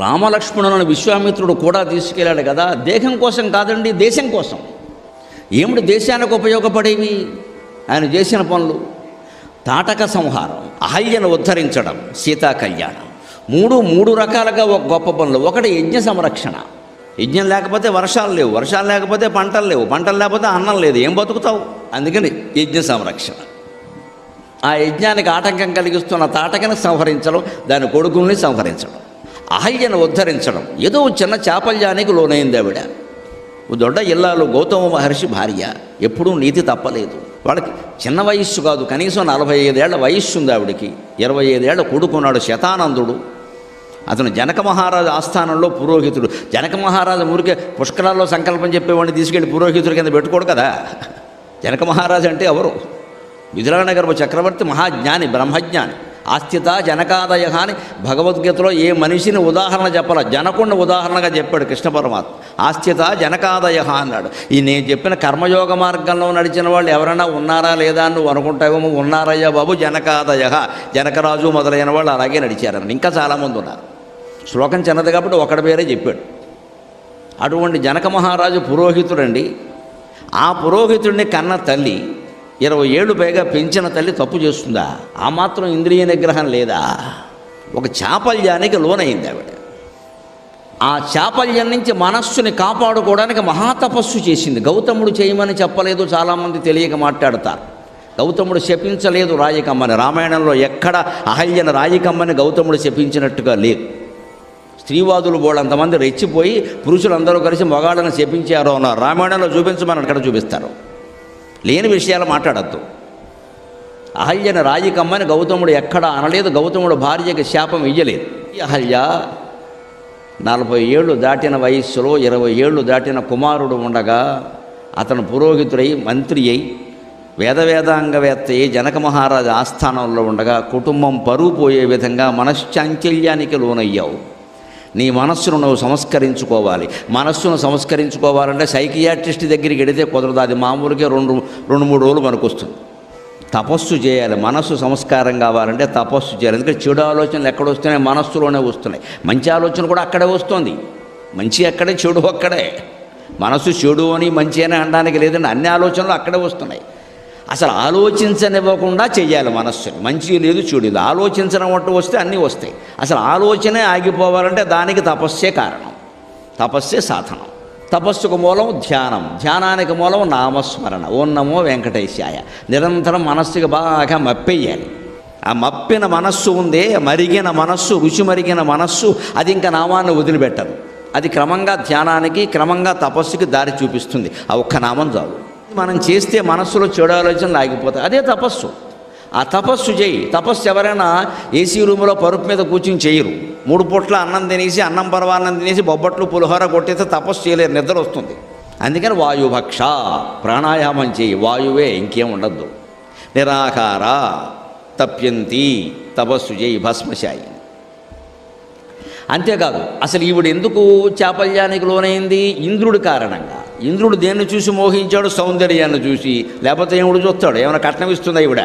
రామలక్ష్మణులను విశ్వామిత్రుడు కూడా తీసుకెళ్ళాడు కదా. దేహం కోసం కాదండి దేశం కోసం. ఏమిటి దేశానికి ఉపయోగపడేవి? ఆయన చేసిన పనులు. తాటక సంహారం అహల్యను ఉద్ధరించడం సీతా కళ్యాణం. మూడు మూడు రకాలుగా ఒక గొప్ప పనులు. ఒకటి యజ్ఞ సంరక్షణ. యజ్ఞం లేకపోతే వర్షాలు లేవు. వర్షాలు లేకపోతే పంటలు లేవు. పంటలు లేకపోతే అన్నం లేదు. ఏం బతుకుతావు? అందుకని యజ్ఞ సంరక్షణ. ఆ యజ్ఞానికి ఆటంకం కలిగిస్తున్న తాటకను సంహరించడం దాని కొడుకుల్ని సంహరించడం. అహల్యను ఉద్ధరించడం. ఏదో చిన్న చాపల్యానికి లోనైంది ఆవిడ. దొడ్డ ఇల్లాలు గౌతమ మహర్షి భార్య. ఎప్పుడూ నీతి తప్పలేదు. వాళ్ళకి చిన్న వయస్సు కాదు కనీసం నలభై ఐదేళ్ళ వయస్సు ఉంది ఆవిడికి. ఇరవై ఐదేళ్ళ కొడుకున్నాడు శతానందుడు. అతను జనక మహారాజు ఆస్థానంలో పురోహితుడు. జనక మహారాజు ఊరికే పుష్కరాల్లో సంకల్పం చెప్పేవాడిని తీసుకెళ్ళి పురోహితుడి కింద పెట్టుకోడు కదా. జనక మహారాజు అంటే ఎవరు? విదురానగర్భ చక్రవర్తి మహాజ్ఞాని బ్రహ్మజ్ఞాని. ఆస్థిత జనకాదయ అని భగవద్గీతలో ఏ మనిషిని ఉదాహరణ చెప్పాల? జనకుండ ఉదాహరణగా చెప్పాడు కృష్ణ పరమాత్మ. ఆస్థిత జనకాదయ అన్నాడు. ఈ నేను చెప్పిన కర్మయోగ మార్గంలో నడిచిన వాళ్ళు ఎవరైనా ఉన్నారా లేదా అని నువ్వు అనుకుంటావేమో? ఉన్నారయ్యా బాబు జనకాదయ జనకరాజు మొదలైన వాళ్ళు అలాగే నడిచారని. ఇంకా చాలామంది ఉన్నారు. శ్లోకం చిన్నది కాబట్టి ఒకటి పేరే చెప్పాడు. అటువంటి జనక మహారాజు పురోహితుడండి. ఆ పురోహితుడిని కన్న తల్లి ఇరవై ఏళ్ళు పైగా పెంచిన తల్లి తప్పు చేస్తుందా? ఆ మాత్రం ఇంద్రియ నిగ్రహం లేదా? ఒక చాపల్యానికి లోనైంది ఆవిడ. ఆ చాపల్యం నుంచి మనస్సుని కాపాడుకోవడానికి మహాతపస్సు చేసింది. గౌతముడు చేయమని చెప్పలేదు చాలామంది తెలియక మాట్లాడతారు. గౌతముడు శపించలేదు రాయకమ్మని రామాయణంలో ఎక్కడ అహల్యన రాయకమ్మని గౌతముడు శపించినట్టుగా లేదు. స్త్రీవాదులు బోళ్ళంతమంది రెచ్చిపోయి పురుషులందరూ కలిసి మగాళ్ళని శపించారు అన్నారు. రామాయణంలో చూపించమని అక్కడ చూపిస్తారు. లేని విషయాలు మాట్లాడద్దు. అహల్యను రాజికమ్మని గౌతముడు ఎక్కడ అనలేదు గౌతముడు భార్యకి శాపం ఇయ్యలేదు. అహల్య నలభై ఏళ్ళు దాటిన వయస్సులో ఇరవై ఏళ్ళు దాటిన కుమారుడు ఉండగా అతను పురోహితుడై మంత్రి అయి వేదవేదాంగవేత్త అయి జనక మహారాజు ఆస్థానంలో ఉండగా కుటుంబం పరువు పోయే విధంగా మనశ్చాంచల్యానికి లోనయ్యావు. నీ మనస్సును నువ్వు సంస్కరించుకోవాలి. మనస్సును సంస్కరించుకోవాలంటే సైకియాట్రిస్ట్ దగ్గరికి వెడితే కుదరదు. అది మామూలుగా రెండు రెండు మూడు రోజులు మనకు వస్తుంది తపస్సు చేయాలి. మనస్సు సంస్కారం కావాలంటే తపస్సు చేయాలి. ఎందుకంటే చెడు ఆలోచనలు ఎక్కడ వస్తున్నాయి? మనస్సులోనే వస్తున్నాయి. మంచి ఆలోచన కూడా అక్కడే వస్తుంది. మంచి అక్కడే చెడు అక్కడే. మనస్సు చెడు అని మంచి అని అనడానికి లేదండి. అన్ని ఆలోచనలు అక్కడే వస్తున్నాయి. అసలు ఆలోచించనివ్వకుండా చేయాలి మనస్సుని. మంచి లేదు చూడదు ఆలోచించడం అంటూ వస్తే అన్నీ వస్తాయి. అసలు ఆలోచనే ఆగిపోవాలంటే దానికి తపస్సే కారణం. తపస్సే సాధనం. తపస్సుకు మూలం ధ్యానం. ధ్యానానికి మూలం నామస్మరణ. ఓం నమో వెంకటేశాయ. నిరంతరం మనస్సుకి బాగా మప్పేయాలి ఆ మప్పిన మనస్సు ఉందే మరిగిన మనస్సు రుచి మరిగిన మనస్సు అది ఇంకా నామాన్ని వదిలిపెట్టదు. అది క్రమంగా ధ్యానానికి క్రమంగా తపస్సుకి దారి చూపిస్తుంది. ఆ ఒక్క నామం చాలు. మనం చేస్తే మనస్సులో చెడు ఆలోచనలు ఆగిపోతాయి. అదే తపస్సు. ఆ తపస్సు చేయి. తపస్సు ఎవరైనా ఏసీ రూములో పరుపు మీద కూర్చుని చేయరు. మూడు పూట్ల అన్నం తినేసి అన్నం పరవాన్నం తినేసి బొబ్బట్లు పులిహోర కొట్టేస్తే తపస్సు చేయలేరు. నిద్ర వస్తుంది. అందుకని వాయుభక్ష ప్రాణాయామం చేయి. వాయువే ఇంకేం ఉండద్దు. నిరాకార తప్యంతి తపస్సు చేయి భస్మశాయి. అంతేకాదు అసలు ఈవిడ ఎందుకు చాపల్యానికి లోనైంది? ఇంద్రుడి కారణంగా. ఇంద్రుడు దేన్ని చూసి మోహించాడు? సౌందర్యాన్ని చూసి. లేకపోతే ఏముడు చూస్తాడు. ఏమైనా కట్నం ఇస్తుందా ఈవిడ?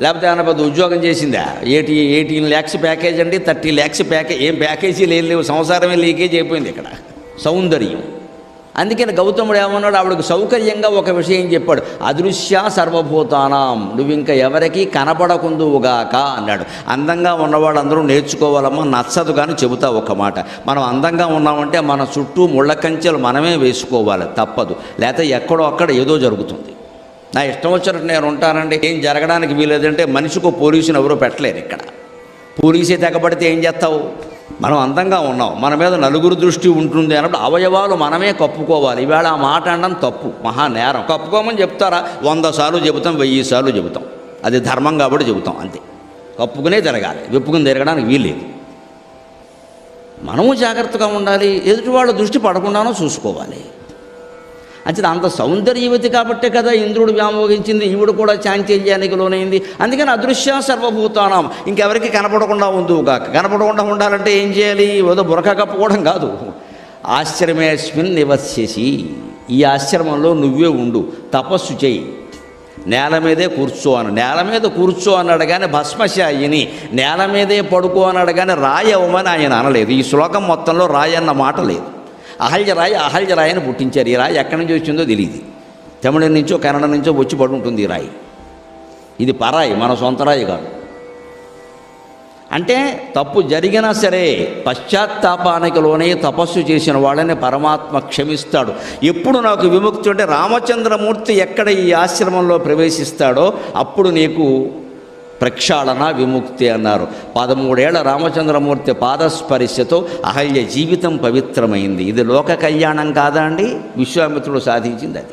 లేకపోతే ఏమైనా పెద్ద ఉద్యోగం చేసిందా? ఎయిటీ ఎయిటీన్ ల్యాక్స్ ప్యాకేజ్ అండి థర్టీ ల్యాక్స్ ప్యాకేజ్ ఏం ప్యాకేజీలు ఏం లేవు సంసారమే లీకేజ్ అయిపోయింది ఇక్కడ. సౌందర్యం. అందుకని గౌతముడు ఏమన్నాడు? ఆవిడకు సౌకర్యంగా ఒక విషయం చెప్పాడు. అదృశ్య సర్వభూతానాం. నువ్వు ఇంకా ఎవరికి కనపడకుందువుగాక అన్నాడు. అందంగా ఉన్నవాళ్ళందరూ నేర్చుకోవాలమ్మా నచ్చదు కానీ చెబుతా ఒక మాట. మనం అందంగా ఉన్నామంటే మన చుట్టూ ముళ్ళ కంచెలు మనమే వేసుకోవాలి తప్పదు. లేకపోతే ఎక్కడో అక్కడ ఏదో జరుగుతుంది. నా ఇష్టం వచ్చినట్టు నేను ఉంటానండి. ఏం జరగడానికి వీలేదంటే మనిషికో పోలీసుని ఎవరో పెట్టలేరు ఇక్కడ. పోలీసే తెగబడితే ఏం చేస్తావు? మనం అందంగా ఉన్నాం. మన మీద నలుగురు దృష్టి ఉంటుంది అన్నప్పుడు అవయవాలు మనమే కప్పుకోవాలి. ఈవేళ ఆ మాట అనడం తప్పు. మహా నేరం. కప్పుకోమని చెప్తారా? వంద సార్లు చెబుతాం వెయ్యి సార్లు చెబుతాం. అది ధర్మం కాబట్టి చెబుతాం అంతే. కప్పుకునే తిరగాలి విప్పుకుని తిరగడానికి వీల్లేదు. మనము జాగ్రత్తగా ఉండాలి. ఎదుటి వాళ్ళ దృష్టి పడకుండానో చూసుకోవాలి. అంటే అంత సౌందర్యవతి కాబట్టే కదా ఇంద్రుడు వ్యామోగించింది ఈవిడ కూడా చాంచల్యానికి లోనైంది. అందుకని అదృశ్య సర్వభూతానం. ఇంకెవరికి కనపడకుండా ఉందిగాక కనపడకుండా ఉండాలంటే ఏం చేయాలి? ఏదో బురక కప్పుకోవడం కాదు. ఆశ్రమేస్మిన్ నివస్యసి. ఈ ఆశ్రమంలో నువ్వే ఉండు. తపస్సు చేయి. నేల మీదే కూర్చో అని. నేల మీద కూర్చో అన్నాడు కానీ భస్మశాయిని. నేల మీదే పడుకో అన్నాడు కానీ రాయవమని ఆయన అనలేదు. ఈ శ్లోకం మొత్తంలో రాయన్న మాట లేదు. అహల్య రాయి అని పుట్టించారు. ఈ రాయి ఎక్కడి నుంచి వచ్చిందో తెలియదు తమిళ నుంచో కన్నడ నుంచో వచ్చి పడుంటుంది ఈ రాయి. ఇది పరాయి మన సొంత రాయి కాదు. అంటే తప్పు జరిగినా సరే పశ్చాత్తాపానికి లోనే తపస్సు చేసిన వాళ్ళని పరమాత్మ క్షమిస్తాడు. ఎప్పుడు నాకు విముక్తి అంటే రామచంద్రమూర్తి ఎక్కడ ఈ ఆశ్రమంలో ప్రవేశిస్తాడో అప్పుడు నీకు ప్రక్షాళన విముక్తి అన్నారు. పదమూడేళ్ళ రామచంద్రమూర్తి పాదస్పరిశతో అహల్య జీవితం పవిత్రమైంది. ఇది లోక కళ్యాణం కాదా అండి విశ్వామిత్రుడు సాధించింది అది.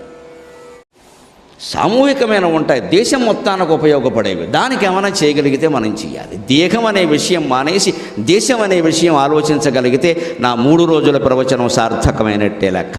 సామూహికమైన ఉంటాయి దేశం మొత్తానికి ఉపయోగపడేవి. దానికి ఏమైనా చేయగలిగితే మనం చేయాలి. దేహం అనే విషయం మానేసి దేశం అనే విషయం ఆలోచించగలిగితే నా మూడు రోజుల ప్రవచనం సార్థకమైనట్టే లెక్క.